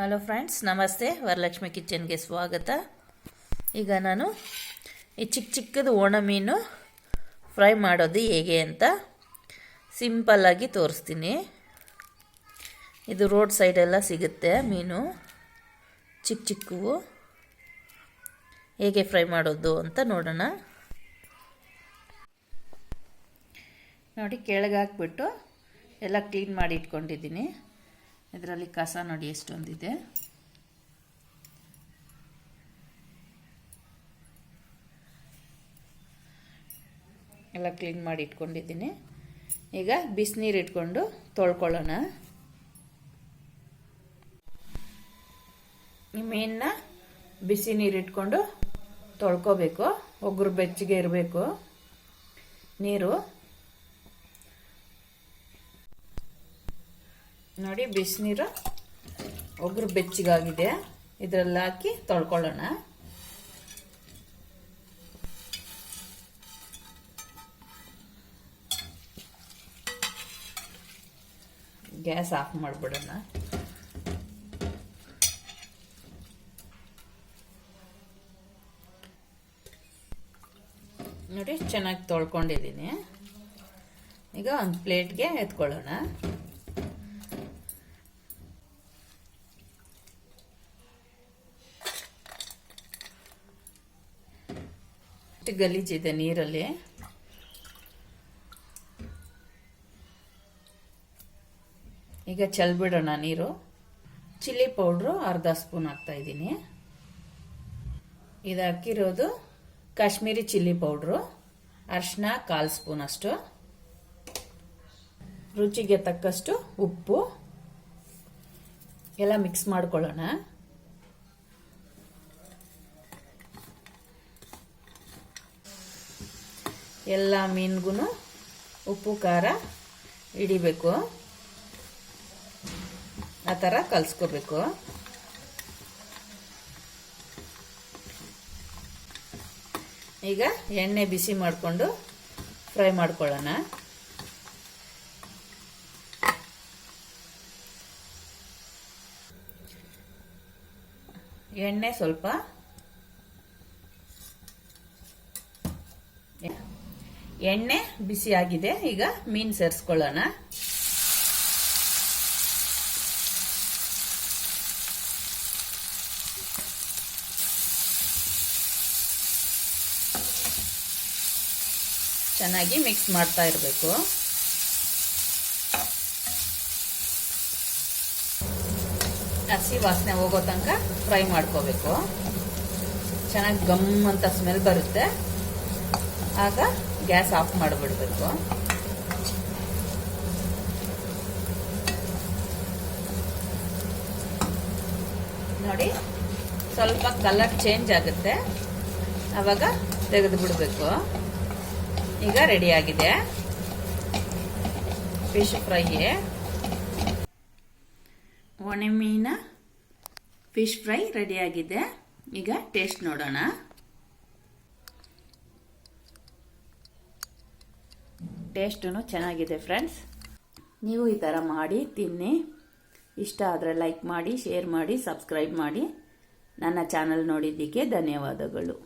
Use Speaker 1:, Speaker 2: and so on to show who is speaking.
Speaker 1: Hello friends ನಮಸ್ತೆ. ವರಲಕ್ಷ್ಮಿ ಕಿಚನ್ಗೆ ಸ್ವಾಗತ. ಈಗ ನಾನು ಈ ಚಿಕ್ಕ ಚಿಕ್ಕದು ಒಣ ಮೀನು ಫ್ರೈ ಮಾಡೋದು ಹೇಗೆ ಅಂತ ಸಿಂಪಲ್ಲಾಗಿ ತೋರಿಸ್ತೀನಿ. ಇದು ರೋಡ್ ಸೈಡೆಲ್ಲ ಸಿಗುತ್ತೆ ಮೀನು. ಚಿಕ್ಕ ಚಿಕ್ಕವು. ಹೇಗೆ ಫ್ರೈ ಮಾಡೋದು ಅಂತ ನೋಡೋಣ. ನೋಡಿ, ಕೆಳಗೆ ಹಾಕ್ಬಿಟ್ಟು ಎಲ್ಲ ಕ್ಲೀನ್ ಮಾಡಿ ಇಟ್ಕೊಂಡಿದ್ದೀನಿ. ಇದರಲ್ಲಿ ಕಸ ನೋಡಿ ಎಷ್ಟೊಂದಿದೆ. ಎಲ್ಲ ಕ್ಲೀನ್ ಮಾಡಿ ಇಟ್ಕೊಂಡಿದ್ದೀನಿ. ಈಗ ಬಿಸಿನೀರು ಇಟ್ಕೊಂಡು ತೊಳ್ಕೊಳ್ಳೋಣ. ಈ ಮೀನನ್ನ ಬಿಸಿ ನೀರು ಇಟ್ಕೊಂಡು ತೊಳ್ಕೊಬೇಕು. ಒಗ್ರು ಬೆಚ್ಚಗೆ ಇರಬೇಕು. ನೀರು ನೋಡಿ ಬಿಸಿನೀರು ಒಗ್ರು ಬೆಚ್ಚಿಗಾಗಿದೆ. ಇದರಲ್ಲಿ ಹಾಕಿ ತೊಳ್ಕೊಳ್ಳೋಣ. ಗ್ಯಾಸ್ ಆಫ್ ಮಾಡಿಬಿಡೋಣ. ನೋಡಿ ಚೆನ್ನಾಗಿ ತೊಳ್ಕೊಂಡಿದ್ದೀನಿ. ಈಗ ಒಂದು ಪ್ಲೇಟ್ಗೆ ಎತ್ಕೊಳ್ಳೋಣ. ಎಷ್ಟು ಗಲೀಜಿದೆ ನೀರಲ್ಲಿ? ಈಗ ಚೆಲ್ಬಿಡೋಣ ನೀರು. ಚಿಲ್ಲಿ ಪೌಡ್ರು ಅರ್ಧ ಸ್ಪೂನ್ ಹಾಕ್ತಾ ಇದ್ದೀನಿ. ಇದು ಹಾಕಿರೋದು ಕಾಶ್ಮೀರಿ ಚಿಲ್ಲಿ ಪೌಡ್ರು. ಅರ್ಶಿನ ಕಾಲು ಸ್ಪೂನ್ ಅಷ್ಟು. ರುಚಿಗೆ ತಕ್ಕಷ್ಟು ಉಪ್ಪು. ಎಲ್ಲ ಮಿಕ್ಸ್ ಮಾಡ್ಕೊಳ್ಳೋಣ. ಎಲ್ಲ ಮೀನಿಗೂ ಉಪ್ಪು, ಖಾರ ಹಿಡಿಬೇಕು. ಆ ಥರ ಕಲಸ್ಕೋಬೇಕು. ಈಗ ಎಣ್ಣೆ ಬಿಸಿ ಮಾಡಿಕೊಂಡು ಫ್ರೈ ಮಾಡ್ಕೊಳ್ಳೋಣ. ಎಣ್ಣೆ ಸ್ವಲ್ಪ ಎಣ್ಣೆ ಬಿಸಿಯಾಗಿದೆ ಈಗ ಮೀನು ಸೇರಿಸ್ಕೊಳ್ಳೋಣ. ಚೆನ್ನಾಗಿ ಮಿಕ್ಸ್ ಮಾಡ್ತಾ ಇರಬೇಕು. ಹಸಿ ವಾಸನೆ ಹೋಗೋ ತನಕ ಫ್ರೈ ಮಾಡ್ಕೋಬೇಕು. ಚೆನ್ನಾಗಿ ಗಮ್ ಅಂತ ಸ್ಮೆಲ್ ಬರುತ್ತೆ. ಆಗ ಗ್ಯಾಸ್ ಆಫ್ ಮಾಡಿಬಿಡ್ಬೇಕು. ನೋಡಿ, ಸ್ವಲ್ಪ ಕಲರ್ ಚೇಂಜ್ ಆಗುತ್ತೆ. ಆವಾಗ ತೆಗೆದು ಬಿಡಬೇಕು ಈಗ ರೆಡಿ ಆಗಿದೆ. ಫಿಶ್ ಫ್ರೈ ಒಣೆ ಮೀನ ಫಿಶ್ ಫ್ರೈ ರೆಡಿಯಾಗಿದೆ ಈಗ ಟೇಸ್ಟ್ ನೋಡೋಣ. ಟೇಸ್ಟೂ ಚೆನ್ನಾಗಿದೆ ಫ್ರೆಂಡ್ಸ್. ನೀವು ಈ ಥರ ಮಾಡಿ, ತಿನ್ನಿ. ಇಷ್ಟ ಆದರೆ ಲೈಕ್ ಮಾಡಿ, ಶೇರ್ ಮಾಡಿ, ಸಬ್ಸ್ಕ್ರೈಬ್ ಮಾಡಿ. ನನ್ನ ಚಾನಲ್ ನೋಡಿದ್ದಕ್ಕೆ ಧನ್ಯವಾದಗಳು.